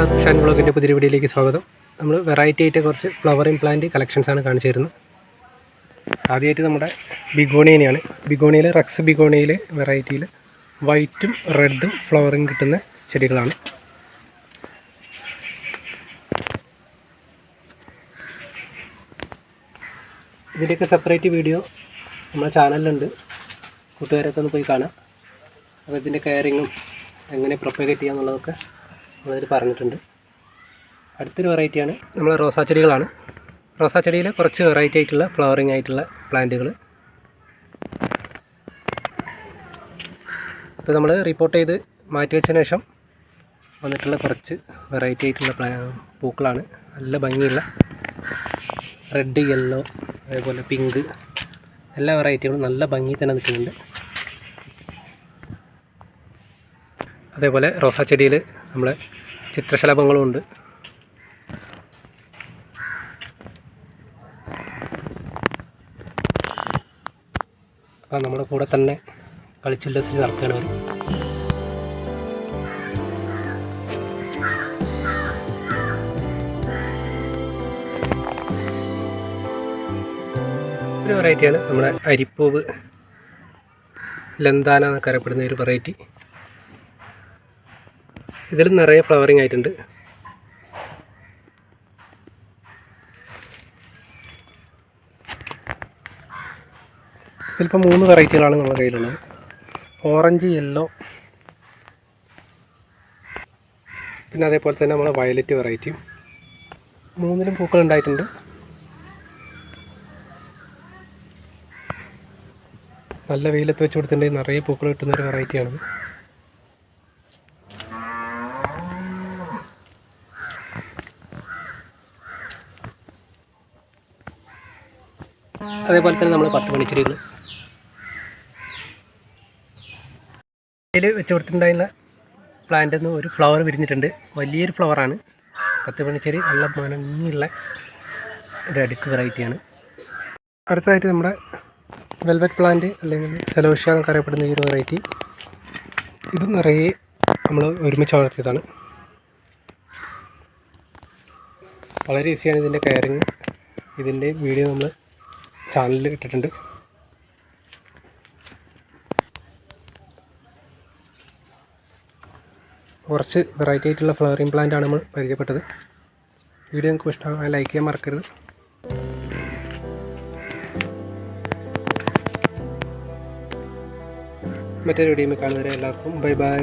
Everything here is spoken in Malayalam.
ആൻഡ് ബ്ലോഗിന്റെ പുതിയ വീഡിയോയിലേക്ക് സ്വാഗതം. നമ്മൾ വെറൈറ്റി ആയിട്ട് കുറച്ച് ഫ്ലവറിംഗ് പ്ലാന്റ് കളക്ഷൻസാണ് കാണിച്ചു തരുന്നത് ആദ്യമായിട്ട് നമ്മുടെ ബിഗോണിയനെയാണ്. ബിഗോണിയിൽ റക്സ് ബിഗോണിയിൽ വെറൈറ്റിയിൽ വൈറ്റും റെഡും ഫ്ലവറിങ് കിട്ടുന്ന ചെടികളാണ്. ഇതിന്റെയൊക്കെ സെപ്പറേറ്റ് വീഡിയോ നമ്മുടെ ചാനലിലുണ്ട് കൂട്ടുകാരൊക്കെ ഒന്ന് പോയി കാണാം. അപ്പോൾ ഇതിന്റെ കെയറിങ്ങും എങ്ങനെ പ്രൊപ്പഗേറ്റ് ചെയ്യുക എന്നുള്ളതൊക്കെ നമ്മളതിൽ പറഞ്ഞിട്ടുണ്ട്. അടുത്തൊരു വെറൈറ്റിയാണ് നമ്മൾ റോസാ ചെടികളാണ്. റോസാ ചെടിയിൽ കുറച്ച് വെറൈറ്റി ആയിട്ടുള്ള ഫ്ലവറിങ് ആയിട്ടുള്ള പ്ലാന്റുകൾ. ഇപ്പോൾ നമ്മൾ റിപ്പോർട്ട് ചെയ്ത് മാറ്റി വെച്ചതിന് ശേഷം വന്നിട്ടുള്ള കുറച്ച് വെറൈറ്റി ആയിട്ടുള്ള പ്ലാ പൂക്കളാണ്. നല്ല ഭംഗിയുള്ള റെഡ് യെല്ലോ അതേപോലെ പിങ്ക് എല്ലാ വെറൈറ്റികളും നല്ല ഭംഗി തന്നെ നിൽക്കുന്നുണ്ട്. അതേപോലെ റോസാ ചെടിയിൽ നമ്മളെ ചിത്രശലഭങ്ങളും ഉണ്ട്. അപ്പം നമ്മുടെ കൂടെ തന്നെ കളിച്ചുല്ലസിച്ച് നടക്കുകയാണ് അവർ ഒരു വെറൈറ്റിയാണ് നമ്മുടെ അരിപ്പൂവ് ലന്താന എന്നൊക്കെ അറിയപ്പെടുന്ന ഒരു വെറൈറ്റി ഇതിൽ നിറയെ ഫ്ലവറിങ് ആയിട്ടുണ്ട്. ഇതിലിപ്പോൾ മൂന്ന് വെറൈറ്റികളാണ് നമ്മുടെ കയ്യിലുള്ളത്. ഓറഞ്ച് യെല്ലോ പിന്നെ അതേപോലെ തന്നെ നമ്മളെ വയലറ്റ് വെറൈറ്റിയും മൂന്നിലും പൂക്കൾ ഉണ്ടായിട്ടുണ്ട്. നല്ല വെയിലത്ത് വെച്ച് കൊടുത്തിട്ടുണ്ടെങ്കിൽ നിറയെ പൂക്കൾ കിട്ടുന്ന വെറൈറ്റിയാണ് അതേപോലെ തന്നെ നമ്മൾ പത്ത് മണിച്ചെടികൾ ഇതിൽ വെച്ച് കൊടുത്തിട്ടുണ്ടായിരുന്ന പ്ലാന്റിൽ നിന്ന് ഒരു ഫ്ലവർ വിരിഞ്ഞിട്ടുണ്ട്. വലിയൊരു ഫ്ലവറാണ് പത്ത് മണിച്ചെടി നല്ല മനങ്ങിയുള്ള ഒരു അടുക്ക് വെറൈറ്റിയാണ് അടുത്തതായിട്ട് നമ്മുടെ വെൽവെറ്റ് പ്ലാന്റ് അല്ലെങ്കിൽ സെലോഷ്യ എന്നൊക്കെ അറിയപ്പെടുന്ന ഈ ഒരു വെറൈറ്റി ഇത് നിറയെ നമ്മൾ ഒരുമിച്ച് വളർത്തിയതാണ്. വളരെ ഈസിയാണ് ഇതിന്റെ കെയറിങ് ഇതിന്റെ വീഡിയോ നമ്മൾ ചാനലിൽ ഇട്ടിട്ടുണ്ട്. കുറച്ച് വെറൈറ്റി ആയിട്ടുള്ള ഫ്ലവറിങ് പ്ലാന്റ് ആണ് നമ്മൾ പരിചയപ്പെട്ടത്. വീഡിയോ നിങ്ങൾക്ക് ഇഷ്ടമായി ലൈക്ക് ചെയ്യാൻ മറക്കരുത്. മറ്റൊരു വീഡിയോ കാണുന്നവരെ എല്ലാവർക്കും ബൈ ബൈ